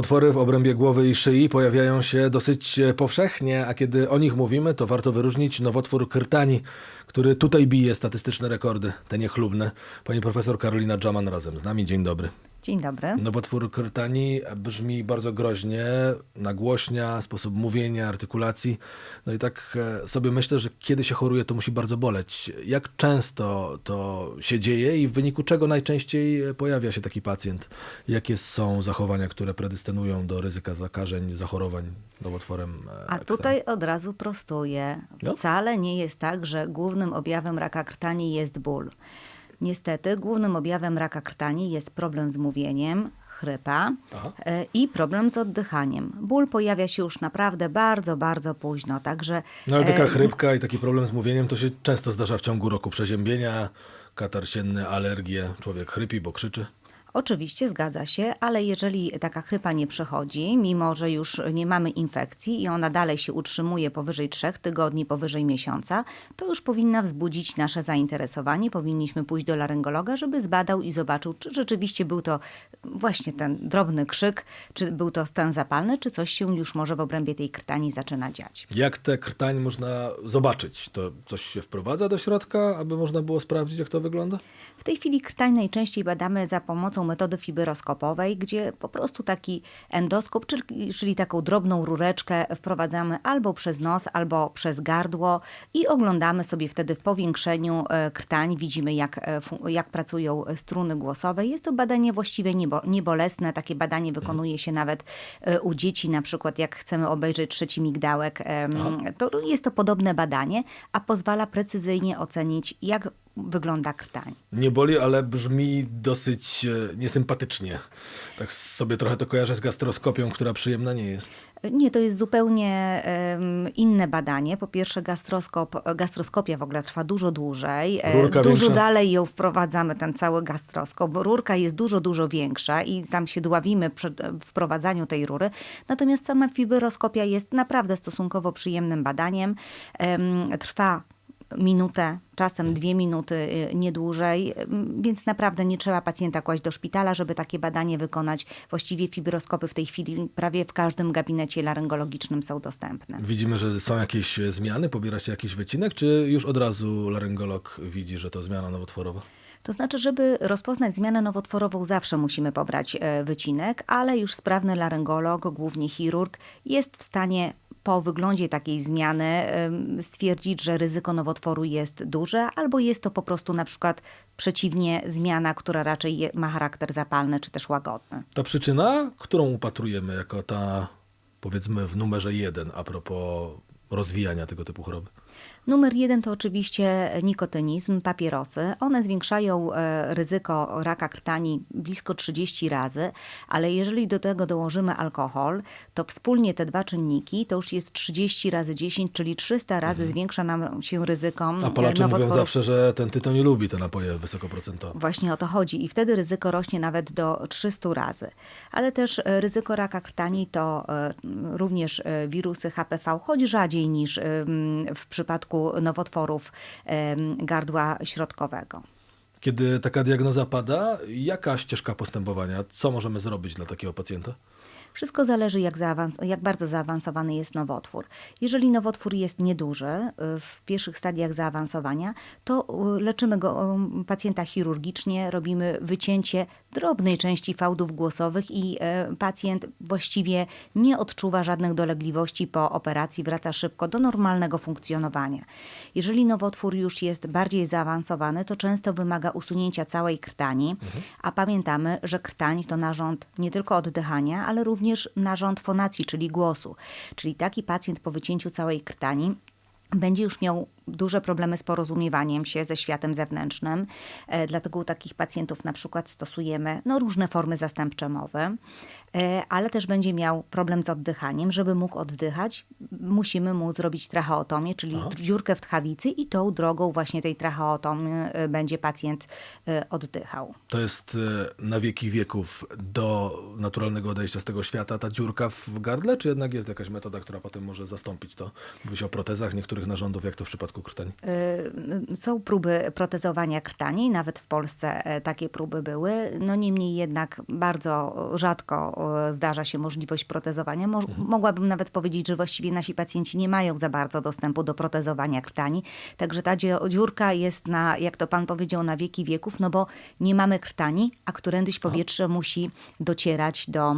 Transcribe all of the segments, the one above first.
Nowotwory w obrębie głowy i szyi pojawiają się dosyć powszechnie, a kiedy o nich mówimy, to warto wyróżnić nowotwór krtani, który tutaj bije statystyczne rekordy, te niechlubne. Pani profesor Karolina Dżaman razem z nami. Dzień dobry. Dzień dobry. Nowotwór krtani brzmi bardzo groźnie, nagłośnia, sposób mówienia, artykulacji. No i tak e, sobie myślę, że kiedy się choruje, to musi bardzo boleć. Jak często to się dzieje i w wyniku czego najczęściej pojawia się taki pacjent? Jakie są zachowania, które predystynują do ryzyka zakażeń, zachorowań nowotworem e, A krtani? tutaj od razu prostuję. No. Wcale nie jest tak, że głównym objawem raka krtani jest ból. Niestety głównym objawem raka krtani jest problem z mówieniem, chrypa Aha. e, i problem z oddychaniem. Ból pojawia się już naprawdę bardzo, bardzo późno, także No ale taka e, chrypka i taki problem z mówieniem to się często zdarza w ciągu roku. Przeziębienia, katar sienny, alergie, człowiek chrypi, bo krzyczy. Oczywiście zgadza się, ale jeżeli taka chrypa nie przechodzi, mimo że już nie mamy infekcji i ona dalej się utrzymuje powyżej trzech tygodni, powyżej miesiąca, to już powinna wzbudzić nasze zainteresowanie. Powinniśmy pójść do laryngologa, żeby zbadał i zobaczył, czy rzeczywiście był to właśnie ten drobny krzyk, czy był to stan zapalny, czy coś się już może w obrębie tej krtani zaczyna dziać. Jak tę krtań można zobaczyć? To coś się wprowadza do środka, aby można było sprawdzić, jak to wygląda? W tej chwili krtań najczęściej badamy za pomocą metody fibroskopowej, gdzie po prostu taki endoskop, czyli, czyli taką drobną rureczkę wprowadzamy albo przez nos, albo przez gardło i oglądamy sobie wtedy w powiększeniu e, krtań. Widzimy, jak, e, jak pracują struny głosowe. Jest to badanie właściwie niebo, niebolesne. Takie badanie wykonuje się nawet e, u dzieci, na przykład jak chcemy obejrzeć trzeci migdałek. To jest to podobne badanie, a pozwala precyzyjnie ocenić, jak wygląda krtań. Nie boli, ale brzmi dosyć e, niesympatycznie. Tak sobie trochę to kojarzę z gastroskopią, która przyjemna nie jest. Nie, to jest zupełnie inne badanie. Po pierwsze, gastroskop, gastroskopia w ogóle trwa dużo dłużej. E, Rurka dużo większa? dalej ją wprowadzamy, ten cały gastroskop. Rurka jest dużo, dużo większa i tam się dławimy przy e, wprowadzaniu tej rury. Natomiast sama fibroskopia jest naprawdę stosunkowo przyjemnym badaniem. Em, Trwa minutę, czasem dwie minuty, y, nie dłużej, ym, więc naprawdę nie trzeba pacjenta kłaść do szpitala, żeby takie badanie wykonać. Właściwie fibroskopy w tej chwili prawie w każdym gabinecie laryngologicznym są dostępne. Widzimy, że są jakieś e, zmiany, pobiera się jakiś wycinek, czy już od razu laryngolog widzi, że to zmiana nowotworowa? To znaczy, żeby rozpoznać zmianę nowotworową, zawsze musimy pobrać e, wycinek, ale już sprawny laryngolog, głównie chirurg, jest w stanie po wyglądzie takiej zmiany stwierdzić, że ryzyko nowotworu jest duże, albo jest to po prostu na przykład przeciwnie zmiana, która raczej ma charakter zapalny czy też łagodny. Ta przyczyna, którą upatrujemy jako ta, powiedzmy, w numerze jeden a propos rozwijania tego typu choroby? Numer jeden to oczywiście nikotynizm, papierosy. One zwiększają e, ryzyko raka krtani blisko 30 razy, ale jeżeli do tego dołożymy alkohol, to wspólnie te dwa czynniki to już jest 30 razy 10, czyli 300 razy zwiększa nam się ryzyko Mhm. A e, Polacy mówią zawsze, że ten tytoń nie lubi te napoje wysokoprocentowe. Właśnie o to chodzi i wtedy ryzyko rośnie nawet do 300 razy. Ale też e, ryzyko raka krtani to również wirusy HPV, choć rzadziej niż w przypadku nowotworów e, m, gardła środkowego. Kiedy taka diagnoza pada, jaka ścieżka postępowania? Co możemy zrobić dla takiego pacjenta? Wszystko zależy, jak, zaawans- jak bardzo zaawansowany jest nowotwór. Jeżeli nowotwór jest nieduży, y, w pierwszych stadiach zaawansowania, to y, leczymy go y, pacjenta chirurgicznie, robimy wycięcie drobnej części fałdów głosowych i y, pacjent właściwie nie odczuwa żadnych dolegliwości po operacji, wraca szybko do normalnego funkcjonowania. Jeżeli nowotwór już jest bardziej zaawansowany, to często wymaga usunięcia całej krtani, a pamiętamy, że krtań to narząd nie tylko oddychania, ale również narząd fonacji, czyli głosu. Czyli taki pacjent po wycięciu całej krtani będzie już miał duże problemy z porozumiewaniem się ze światem zewnętrznym. E, Dlatego u takich pacjentów na przykład stosujemy no, różne formy zastępcze mowy, e, ale też będzie miał problem z oddychaniem. Żeby mógł oddychać, musimy mu zrobić tracheotomię, czyli dziurkę w tchawicy i tą drogą właśnie tej tracheotomii e, będzie pacjent oddychał. To jest na wieki wieków do naturalnego odejścia z tego świata ta dziurka w gardle, czy jednak jest jakaś metoda, która potem może zastąpić to? Mówi się o protezach niektórych narządów, jak to w przypadku krtani? Y, Są próby protezowania krtani, nawet w Polsce e, takie próby były. No niemniej jednak bardzo rzadko zdarza się możliwość protezowania. Mo- Mogłabym nawet powiedzieć, że właściwie nasi pacjenci nie mają za bardzo dostępu do protezowania krtani. Także ta dziurka jest na, jak to pan powiedział, na wieki wieków, no bo nie mamy krtani, a którędyś powietrze musi docierać do,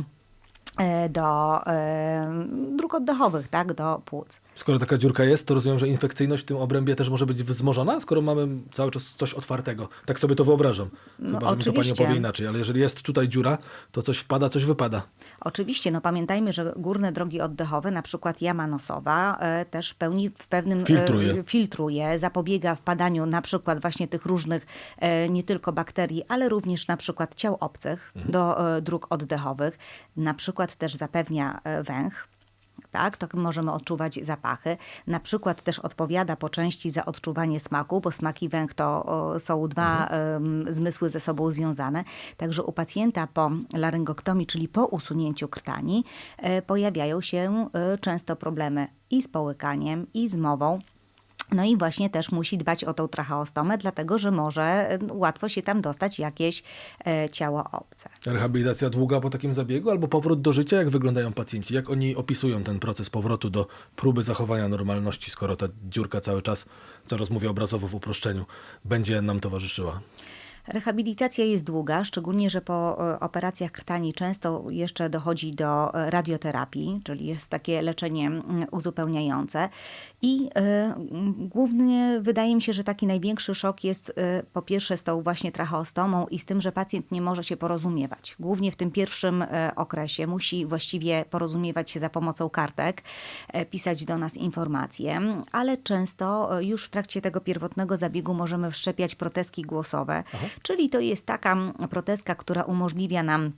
e, do e, dróg oddechowych, tak, do płuc. Skoro taka dziurka jest, to rozumiem, że infekcyjność w tym obrębie też może być wzmożona, skoro mamy cały czas coś otwartego. Tak sobie to wyobrażam. No, Chyba, że mi to pani opowie inaczej, ale jeżeli jest tutaj dziura, to coś wpada, coś wypada. Oczywiście, no pamiętajmy, że górne drogi oddechowe, na przykład jama nosowa, e, też pełni w pewnym... e, Filtruje. filtruje, zapobiega wpadaniu na przykład właśnie tych różnych e, nie tylko bakterii, ale również na przykład ciał obcych do e, dróg oddechowych. Na przykład też zapewnia węch. Tak, to możemy odczuwać zapachy. Na przykład też odpowiada po części za odczuwanie smaku, bo smak i węch to o, są dwa em, zmysły ze sobą związane. Także u pacjenta po laryngoktomii, czyli po usunięciu krtani, e, pojawiają się e, często problemy i z połykaniem, i z mową. No i właśnie też musi dbać o tą tracheostomę, dlatego że może łatwo się tam dostać jakieś e, ciało obce. Rehabilitacja długa po takim zabiegu albo powrót do życia? Jak wyglądają pacjenci? Jak oni opisują ten proces powrotu do próby zachowania normalności, skoro ta dziurka cały czas, czas mówię obrazowo w uproszczeniu, będzie nam towarzyszyła? Rehabilitacja jest długa, szczególnie, że po e, operacjach krtani często jeszcze dochodzi do e, radioterapii, czyli jest takie leczenie mm, uzupełniające. I e, m, głównie wydaje mi się, że taki największy szok jest po pierwsze z tą właśnie tracheostomą i z tym, że pacjent nie może się porozumiewać. Głównie w tym pierwszym okresie musi właściwie porozumiewać się za pomocą kartek, pisać do nas informacje, ale często już w trakcie tego pierwotnego zabiegu możemy wszczepiać proteski głosowe, czyli to jest taka mm, proteska, która umożliwia nam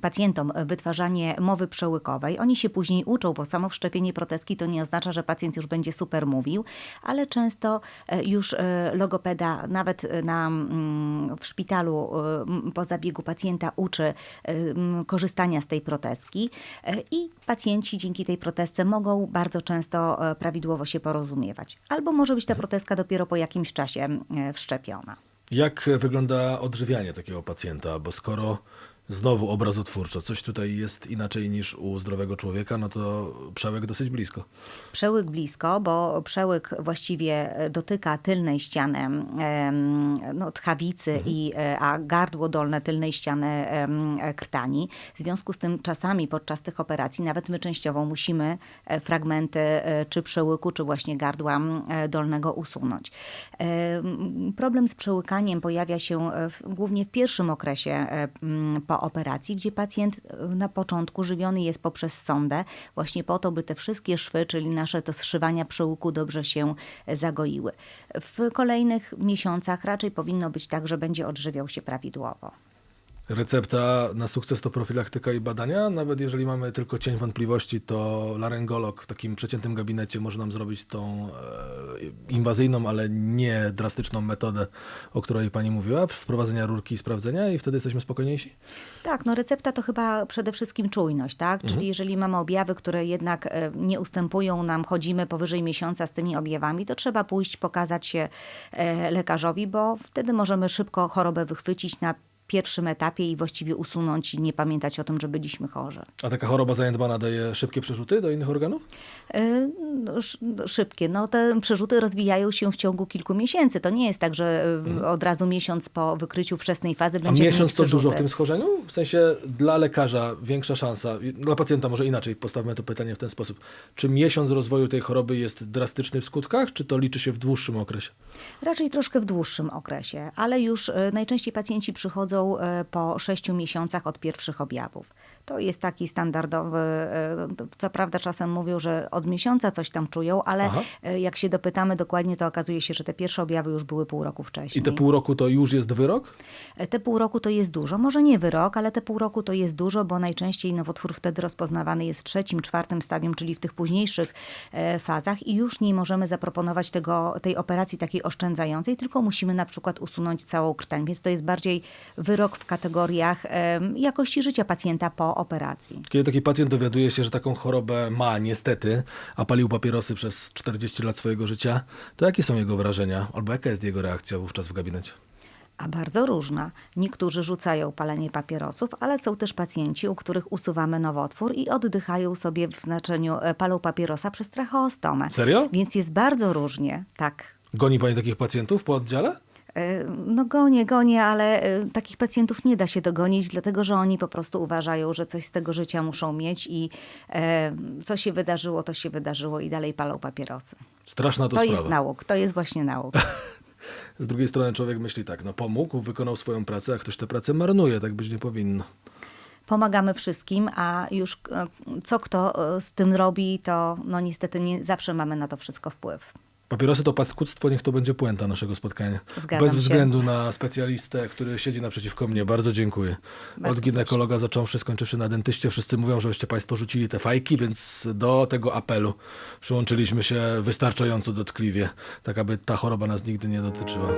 pacjentom wytwarzanie mowy przełykowej. Oni się później uczą, bo samo wszczepienie proteski to nie oznacza, że pacjent już będzie super mówił, ale często e, już e, logopeda nawet e, na, mm, w szpitalu po zabiegu pacjenta uczy e, m, korzystania z tej proteski i pacjenci dzięki tej protesce mogą bardzo często prawidłowo się porozumiewać. Albo może być ta proteska dopiero po jakimś czasie wszczepiona. Jak wygląda odżywianie takiego pacjenta? Bo skoro znowu obrazotwórczo, coś tutaj jest inaczej niż u zdrowego człowieka, no to przełek dosyć blisko. Przełyk blisko, bo przełyk właściwie dotyka tylnej ściany no, tchawicy, i, e, a gardło dolne tylnej ściany em, krtani. W związku z tym czasami podczas tych operacji nawet my częściowo musimy e, fragmenty e, czy przełyku, czy właśnie gardła e, dolnego usunąć. Em, Problem z przełykaniem pojawia się e, w, głównie w pierwszym okresie e, m, operacji, gdzie pacjent e, na początku żywiony jest poprzez sondę, właśnie po to, by te wszystkie szwy, czyli nasze to zszywania przełyku dobrze się e, zagoiły. W kolejnych miesiącach raczej powinno być tak, że będzie odżywiał się prawidłowo. Recepta na sukces to profilaktyka i badania. Nawet jeżeli mamy tylko cień wątpliwości, to laryngolog w takim przeciętnym gabinecie może nam zrobić tą e, inwazyjną, ale nie drastyczną metodę, o której pani mówiła, wprowadzenia rurki i sprawdzenia i wtedy jesteśmy spokojniejsi? Tak, no recepta to chyba przede wszystkim czujność, tak? Czyli jeżeli mamy objawy, które jednak e, nie ustępują nam, chodzimy powyżej miesiąca z tymi objawami, to trzeba pójść, pokazać się e, lekarzowi, bo wtedy możemy szybko chorobę wychwycić na pierwszym etapie i właściwie usunąć i nie pamiętać o tym, że byliśmy chorzy. A taka choroba zaniedbana daje szybkie przerzuty do innych organów? E, no, sz- szybkie. No, te przerzuty rozwijają się w ciągu kilku miesięcy. To nie jest tak, że e, od razu miesiąc po wykryciu wczesnej fazy A będziemy miesiąc to dużo w tym schorzeniu? W sensie dla lekarza większa szansa, dla pacjenta może inaczej, postawmy to pytanie w ten sposób. Czy miesiąc rozwoju tej choroby jest drastyczny w skutkach, czy to liczy się w dłuższym okresie? Raczej troszkę w dłuższym okresie, ale już e, najczęściej pacjenci przychodzą e, po sześciu miesiącach od pierwszych objawów. To jest taki standardowy, e, co prawda czasem mówią, że od miesiąca coś tam czują, ale Aha. e, jak się dopytamy dokładnie, to okazuje się, że te pierwsze objawy już były pół roku wcześniej. I te pół roku to już jest wyrok? E, Te pół roku to jest dużo, może nie wyrok, ale te pół roku to jest dużo, bo najczęściej nowotwór wtedy rozpoznawany jest w trzecim, czwartym stadium, czyli w tych późniejszych fazach i już nie możemy zaproponować tego, tej operacji takiej oszczędzającej, tylko musimy na przykład usunąć całą krtań, więc to jest bardziej wyrok w kategoriach jakości życia pacjenta po operacji. Kiedy taki pacjent dowiaduje się, że taką chorobę ma niestety, a palił papierosy przez 40 lat swojego życia, to jakie są jego wrażenia albo jaka jest jego reakcja wówczas w gabinecie? A bardzo różna. Niektórzy rzucają palenie papierosów, ale są też pacjenci, u których usuwamy nowotwór i oddychają sobie w znaczeniu e, palą papierosa przez tracheostomę. Serio? Więc jest bardzo różnie, tak. Goni pani takich pacjentów po oddziale? E, No gonię, gonię, ale e, takich pacjentów nie da się dogonić, dlatego że oni po prostu uważają, że coś z tego życia muszą mieć i e, co się wydarzyło, to się wydarzyło i dalej palą papierosy. Straszna to, To sprawa. jest nauk, to jest właśnie nauk. Z drugiej strony człowiek myśli tak, no pomógł, wykonał swoją pracę, a ktoś tę pracę marnuje, tak być nie powinno. Pomagamy wszystkim, a już co kto z tym robi, to no niestety nie zawsze mamy na to wszystko wpływ. Papierosy to paskudztwo, niech to będzie puenta naszego spotkania. Zgadzam Bez się. względu na specjalistę, który siedzi naprzeciwko mnie. Bardzo dziękuję. Bardzo Od ginekologa zacząwszy, skończywszy na dentyście, wszyscy mówią, żeście Państwo rzucili te fajki, więc do tego apelu przyłączyliśmy się wystarczająco dotkliwie, tak aby ta choroba nas nigdy nie dotyczyła.